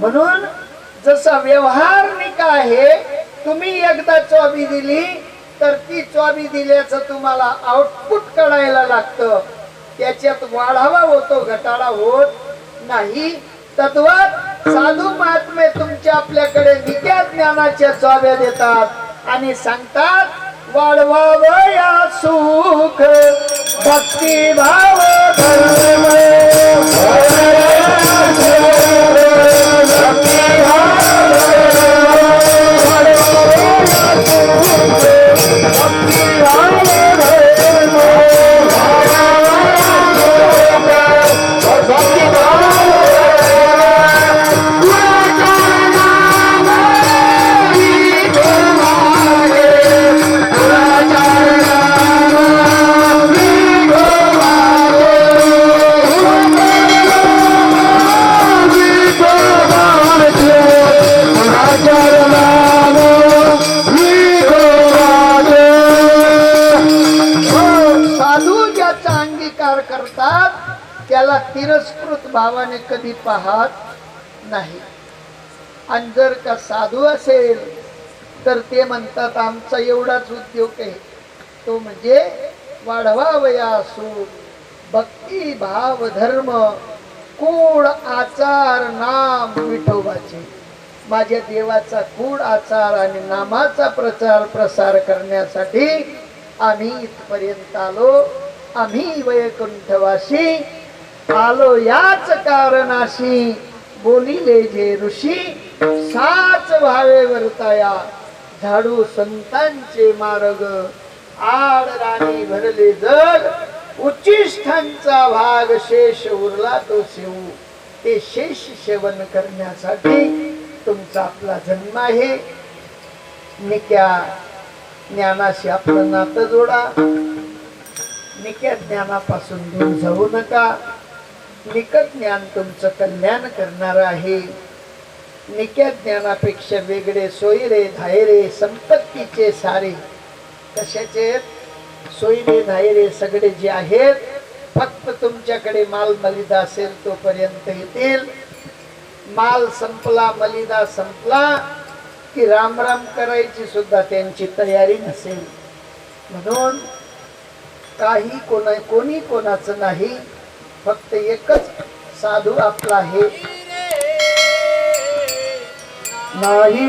म्हणून जसा व्यवहार निका आहे तुम्ही एकदा चॉबी दिली तर ती चॉबी दिल्याचं तुम्हाला आउटपुट कळायला लागतं. त्याच्यात वाढावा होतो घटाडा होत नाही. तत्वात साधू महात्मे तुमच्या आपल्याकडे नित्या ज्ञानाच्या चॉब्या देतात आणि सांगतात वाढवावया सुख भक्ती भाव कधी नाही. आणि जर का साधू असेल तर ते म्हणतात आमचा एवढाच उद्योग आहे. तो म्हणजे वाढवावया असो. भक्ती भाव धर्म कूड आचार नाम विठोबाचे. माझ्या देवाचा कूड आचार आणि नामाचा प्रचार प्रसार करण्यासाठी आम्ही इथपर्यंत आलो. आम्ही वैकुंठवासी आलो याच कारणाशी बोलिले जे ऋषी साच भावे वरताया झाडू संतांचे मार्ग आड राणी भरले जग उच्चिष्ठांचा भाग शेष उरला तो शिव ते शेष सेवन करण्यासाठी तुमचा आपला जन्म आहे. निक्या ज्ञानाशी आपलं नातं जोडा. निक्या ज्ञानापासून दूर जाऊ नका. निकट ज्ञान तुमचं कल्याण करणार आहे. निक्या ज्ञानापेक्षा वेगळे सोयरे धायरे संपत्तीचे सारे. कशाचे? सोयरे धायरे सगळे जे आहेत फक्त तुमच्याकडे माल मलिदा असेल तोपर्यंत येतील. माल संपला मलिदा संपला की राम राम करायची सुद्धा त्यांची तयारी नसेल. म्हणून काही कोणा कोणी कोणाचं नाही फक्त एकच साधू आपला आहे. नाही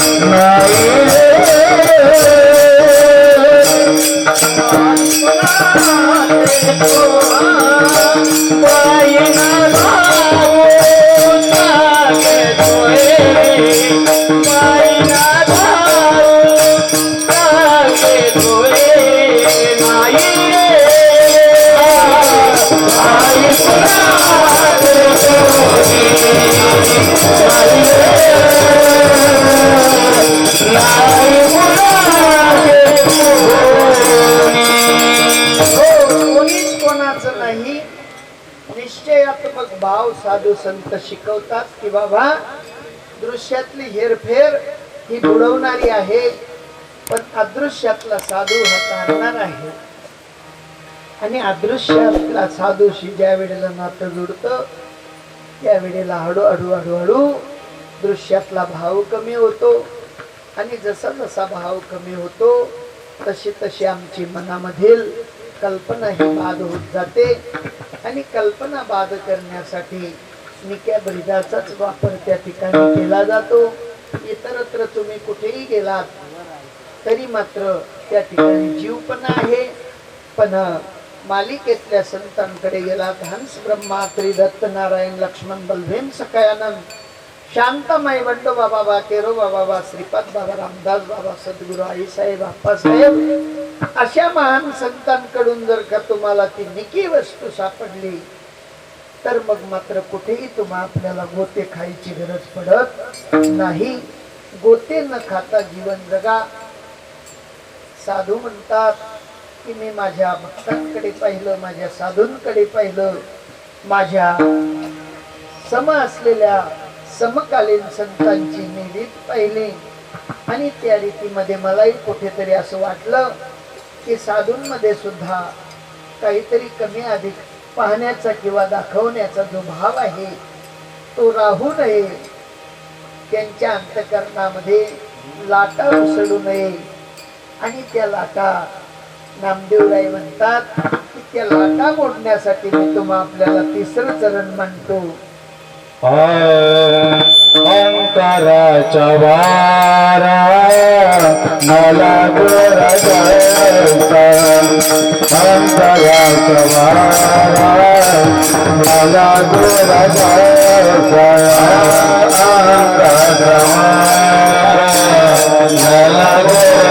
कोणाचे हो, भाव साधू संत शिकवतात की बाबा दृश्यातली हेरफेर ही बुडवणारी आहे पण अदृश्यातला साधू हा तारणार आहे. आणि अदृश्यातला साधूशी ज्या वेळेला नातं जुडतं त्या वेळेला हळू हळू हळू हळू दृश्यातला भाव कमी होतो. आणि जसा जसा भाव कमी होतो तशी तशी आमची मनामधील कल्पना ही बाद होत जाते. आणि कल्पना बाद करण्यासाठी निक्या ब्रिजाचाच वापर त्या ठिकाणी केला जातो. इतरत्र तुम्ही कुठेही गेलात तरी मात्र त्या ठिकाणी जीव पण आहे. पण मालिकेतल्या संतांकडे गेलात हंस ब्रह्मा त्रिदत्त नारायण लक्ष्मण बलभेम सकायानंद शांतमय बंडोबा बाबा केरोबा बाबा श्रीपाद बाबा रामदास बाबा सद्गुरू आईसाहेब आप्पासाहेब अशा महान संतांकडून जर का तुम्हाला ती निकी वस्तू सापडली तर मग मात्र कुठेही तुम्हा आपल्याला गोते खायची गरज पडत नाही. गोते न खाता जीवन जगा. साधू म्हणतात की मी माझ्या भक्तांकडे पाहिलं माझ्या साधूंकडे पाहिलं. माझ्या सम असलेल्या समकालीन संतांची मी रीत पाहिली. आणि त्या रीतीमध्ये मलाही कुठेतरी असं वाटलं की साधूंमध्ये सुद्धा काहीतरी कमी अधिक पाहण्याचा किंवा दाखवण्याचा जो भाव आहे तो राहू नये. त्यांच्या अंतकरणामध्ये लाटा उसळू नये. आणि त्या लाटा नामदेवराय म्हणतात की त्या लाटा मोडण्यासाठी मी तुम्हा आपल्याला तिसरं चरण म्हणतो. अंकाराच्या वारा मला गोरा जायचा वारा मला गोरा जायचा वारा मला गोरा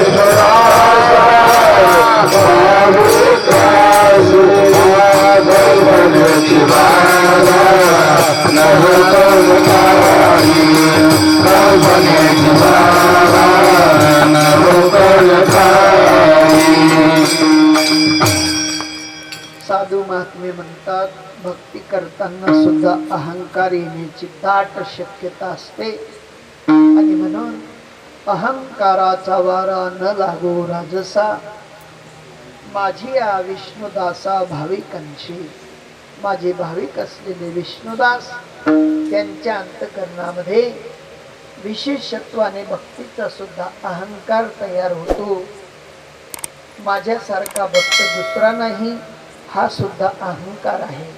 साधू महात्मे म्हणतात भक्ती करताना सुद्धा अहंकार येण्याची दाट शक्यता असते. आणि म्हणून अहंकाराचा वारा न लागो राजसा. माझी या विष्णुदासा भाविकांची माझे भाविक असलेले विष्णुदास त्यांच्या अंतकरणामध्ये विशेषत्वाने भक्तीचा सुद्धा अहंकार तयार होतो. माझ्यासारखा भक्त दुसरा नाही हा सुद्धा अहंकार आहे.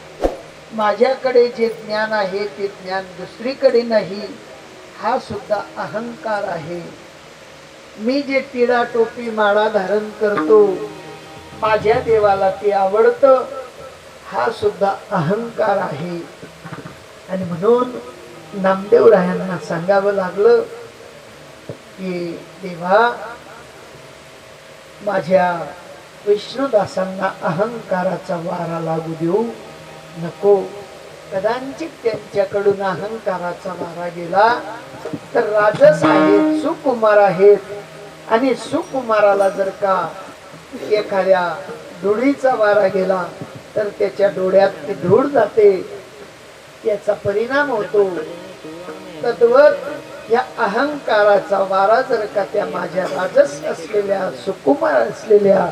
माझ्याकडे जे ज्ञान आहे ते ज्ञान दुसरीकडे नाही हा सुद्धा अहंकार आहे. मी जे टिळा टोपी माळा धारण करतो माझ्या देवाला ते आवडतं हा सुद्धा अहंकार आहे. आणि म्हणून नामदेवरायांना सांगावं लागलं की देवा माझ्या विष्णुदासांना अहंकाराचा वारा लागू देऊ नको. कदाचित त्यांच्याकडून अहंकाराचा वारा गेला तर राजस आहेत सुकुमार आहेत. आणि सुकुमाराला जर का एखाद्या धुळीचा वारा गेला तर त्याच्या डोळ्यात ती धूळ जाते. याचा परिणाम होतो. तद्वत या अहंकाराचा वारा जर का त्या माझ्या राजस असलेल्या सुकुमार असलेल्या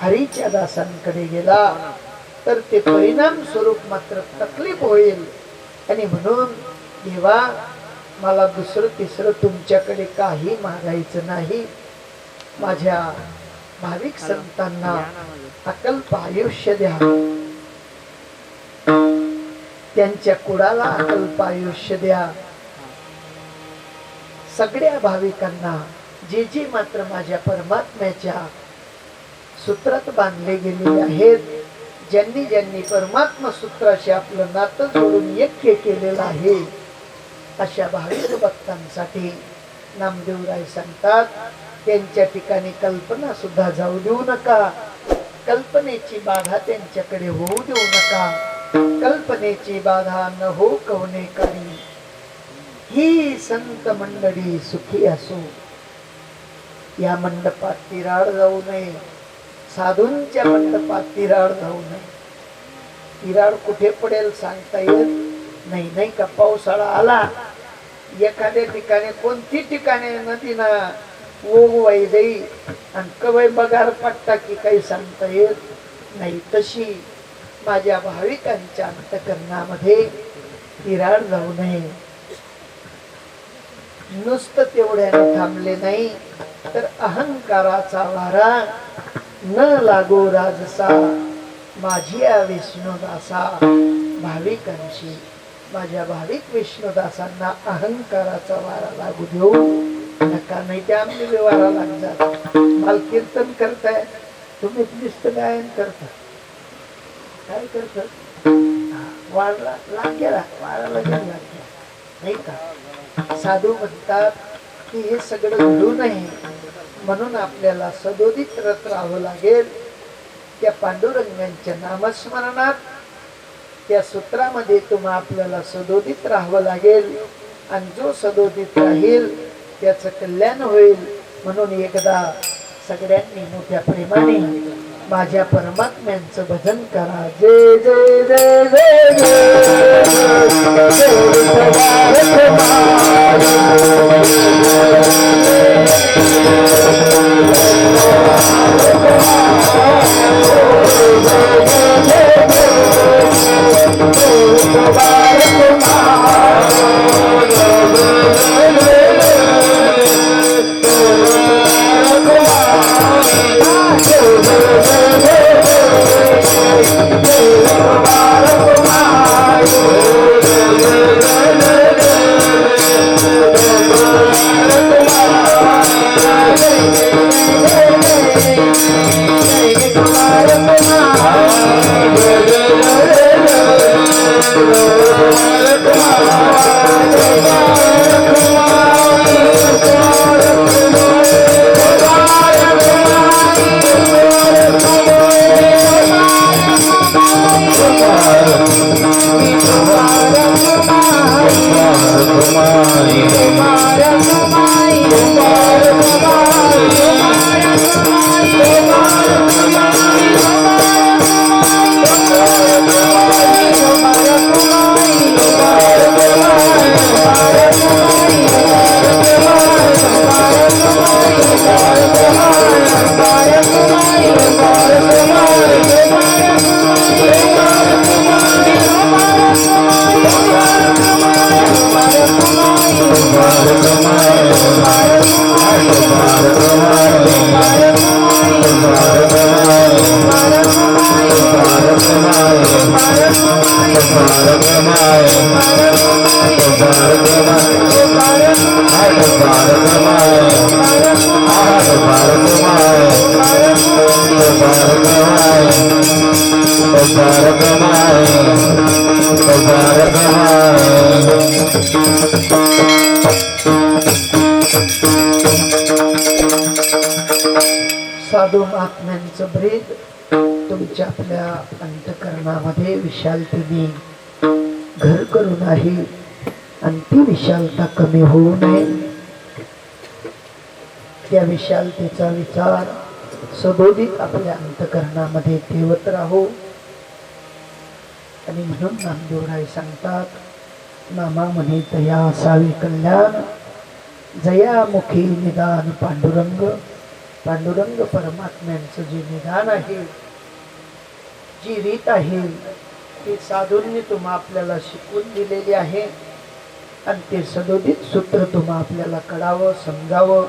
हरीच्या दासांकडे गेला तर ते परिणाम स्वरूप मात्र तकलीफ होईल. आणि म्हणून देवा मला दुसरं तिसरं तुमच्याकडे काही मागायचं नाही. माझ्या भाविक संतांना अकल्प आयुष्य द्या. त्यांच्या कुडाला अल्प आयुष्य द्या. सगळ्या भाविकांना जे जे मात्र माझ्या परमात्म्याच्या सूत्रात बांधले गेले आहेत ज्यांनी ज्यांनी परमात्मा सूत्राशी आपलं नातं जोडून ऐक्य केलेलं आहे अशा भाविक भक्तांसाठी नामदेवराय सांगतात त्यांच्या ठिकाणी कल्पना सुद्धा जाऊ देऊ नका. कल्पनेची बाधा त्यांच्याकडे होऊ देऊ नका. कल्पनेची बाधा न हो कवने करी. ही संत मंडळी सुखी असो. या मंडपात तिराड जाऊ नये. साधूंच्या मंडपात तिराड जाऊ नये. तिराड कुठे पडेल सांगता येत नाही. नाही का पावसाळा आला? एखाद्या ठिकाणी कोणती ठिकाणी नदीना ओघ वाई जाई. आणि कवय बगार पट्टा की काही सांगता येत नाही. तशी माझ्या भाविकांच्या अंतकरणामध्ये तिराड जाऊ नये. नुसतं तेवढ्याने थांबले नाही तर अहंकाराचा वारा न लागो राजसा. माझी या विष्णुदासा भाविकांशी. माझ्या भाविक विष्णुदासांना अहंकाराचा वारा लागू देऊ नका नाही ते आमच्या व्यवहारा लागतात मला कीर्तन करताय तुम्ही नुसतं गायन करता. काय करतात वाढला लाग गेला वाढा गेला नाही का? साधू म्हणतात की हे सगळं घडू नये. म्हणून आपल्याला सदोदित रत राहावं लागेल. त्या पांडुरंगांच्या नामस्मरणात त्या सूत्रामध्ये तुम्हा आपल्याला सदोदित राहावं लागेल. आणि जो सदोदित राहील त्याचं कल्याण होईल. म्हणून एकदा सगळ्यांनी मोठ्या प्रेमाने माझ्या परमात्म्यांचं भजन करा. जय जय जय जय जय जय विठ्ठला साधू महात्म्यांचं ब्रेद तुमच्या आपल्या अंतकरणामध्ये विशालतेने घर करून आहे आणि ती विशालता कमी होऊ नये. त्या विशालतेचा विचार सदोदित आपल्या अंतकरणामध्ये ठेवत राहू. आणि म्हणून नामदेवराय सांगतात नामा म्हणे तया असावे कल्याण जयामुखी निदान पांडुरंग पांडुरंग परमात्म्यांचं जे निदान आहे जी रीत आहे ती साधूंनी तुम्हा आपल्याला शिकवून दिलेली आहे. आणि ते सदोदित सूत्र तुम्हा आपल्याला कळावं समजावं.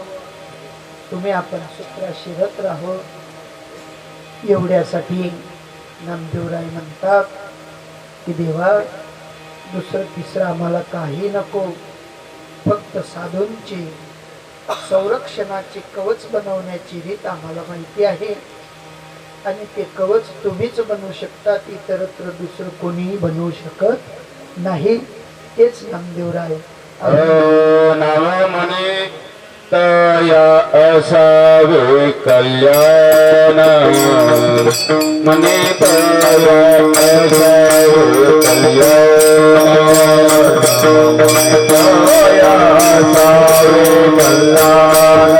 तुम्ही आपण सूत्र शिरत राहो. एवढ्यासाठी नामदेवराय म्हणतात की देवा दुसरं तिसरं आम्हाला काही नको. फक्त साधूंची संरक्षणाचे कवच बनवण्याची रीत आम्हाला माहिती आहे. आणि ते कवच तुम्हीच बनवू शकतात इतरत्र दुसरं कोणीही बनवू शकत नाही. तेच नामदेवराय. नाम म्हणे. तया सावे कल्याण मने पाया सावे कल्याण मने पाया सावे कल्याण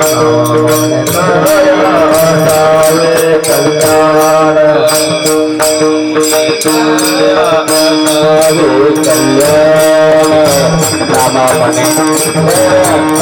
मने पाया सावे कल्याण सावे कल्याण रामा मने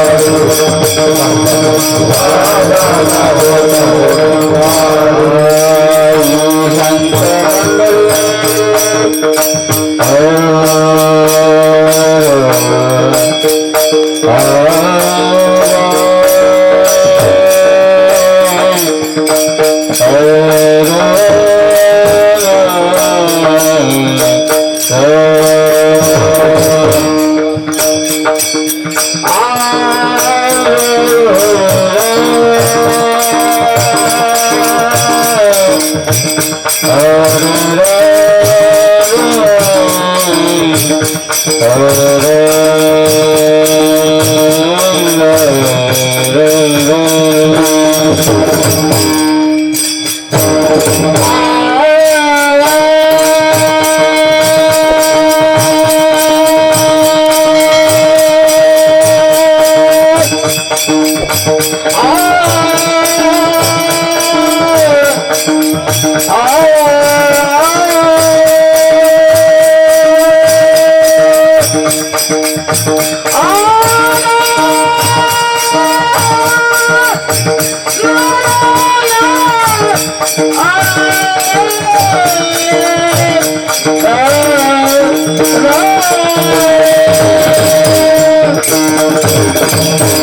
Gracias.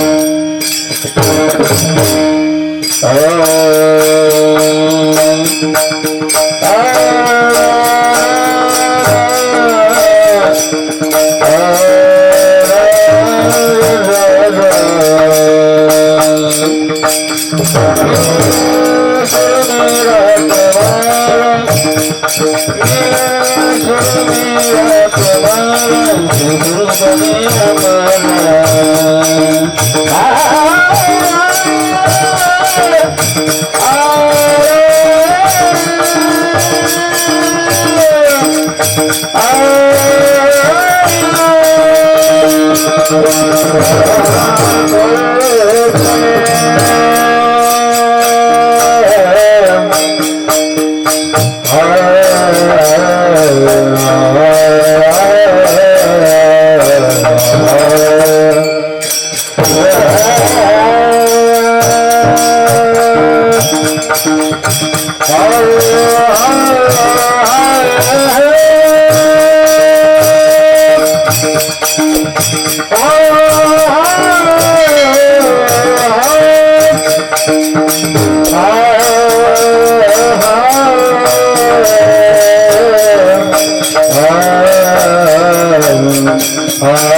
Uh,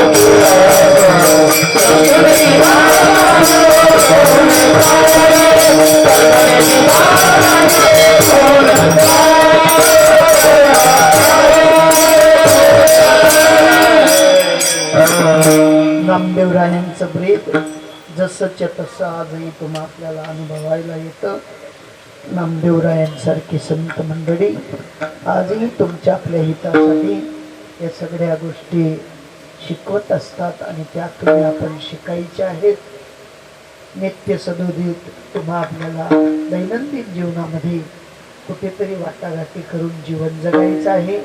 नामदेवरायांचं प्रेत जसंच्या तसं आजही तुम्हा आपल्याला अनुभवायला येतं. नामदेवरायांसारखी संत मंडळी आजही तुमच्या आपल्या हितासाठी या सगळ्या गोष्टी शिकवत असतात आणि त्या तुम्ही आपण शिकायच्या आहेत. नित्य सदोदित तुम्हा आपल्याला दैनंदिन जीवनामध्ये कुठेतरी वाटाघाटी करून जीवन जगायचं आहे.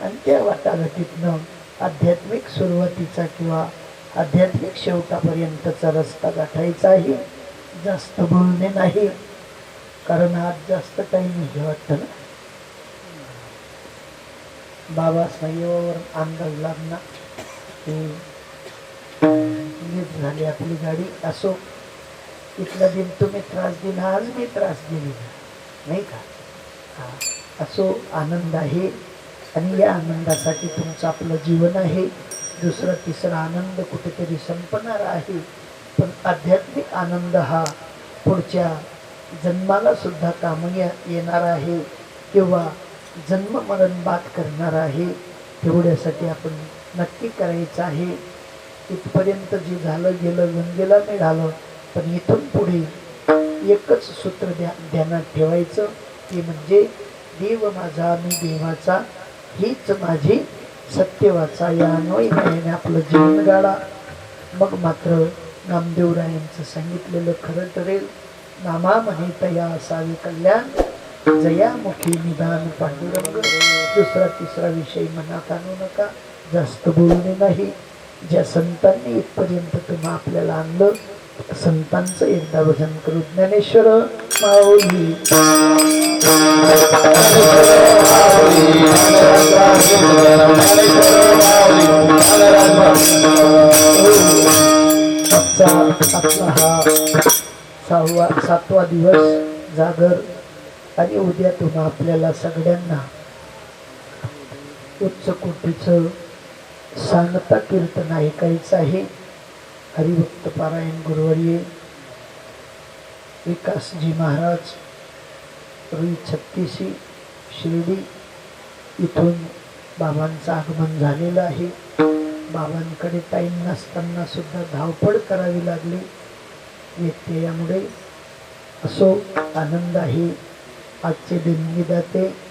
आणि त्या वाटाघाटीतनं आध्यात्मिक सुरुवातीचा किंवा आध्यात्मिक शेवटापर्यंतचा रस्ता गाठायचा आहे. जास्त बोलणे नाही. कारण आज जास्त काही हे वाटतं ना. बाबासाहेबावर अंदाज लागणार. नीट झाली आपली गाडी असो. इथला दिन तुम्ही त्रास दिला आज मी त्रास दिली नाही का? हा. असो आनंद आहे आणि या आनंदासाठी तुमचं आपलं जीवन आहे. दुसरा तिसरा आनंद कुठेतरी संपणार आहे. पण आध्यात्मिक आनंद हा पुढच्या जन्माला सुद्धा कामी येणार आहे किंवा जन्म मरण बाद करणार आहे. तेवढ्यासाठी आपण नक्की करायचं आहे. इथपर्यंत जे झालं गेलं गंगेला मिळालं पण इथून पुढे एकच सूत्र ध्या ध्यानात ठेवायचं. ते म्हणजे देव माझा मी देवाचा हीच माझी सत्यवाचा या अन्वयाने आपलं जीवन गाळा. मग मात्र नामदेवरायांचं सांगितलेलं खरं ठरेल. नामा म्हणे तया असावे कल्याण जयामुखी निदान पांडुरंग. दुसरा तिसरा विषय मनात आणू नका. जास्त बोलणे नाही. ज्या संतांनी इथपर्यंत तुम्हा आपल्याला आणलं संतांचं एकदा भजन करू. ज्ञानेश्वर माऊली. आजचा आपला हा सहावा सातवा दिवस जागर आणि उद्या तुम्हा आपल्याला सगळ्यांना उच्च कोटीचं सांगता कीर्तन ऐकायचं आहे. हरिभक्त पारायण गुरुवर्य विकासजी महाराज रुई छत्तीसी शिर्डी इथून बाबांचं आगमन झालेलं आहे. बाबांकडे टाईम नसताना सुद्धा धावपळ करावी लागली. व्यत्ययामुळे असो आनंद आहे. आजचे देणगी विधाते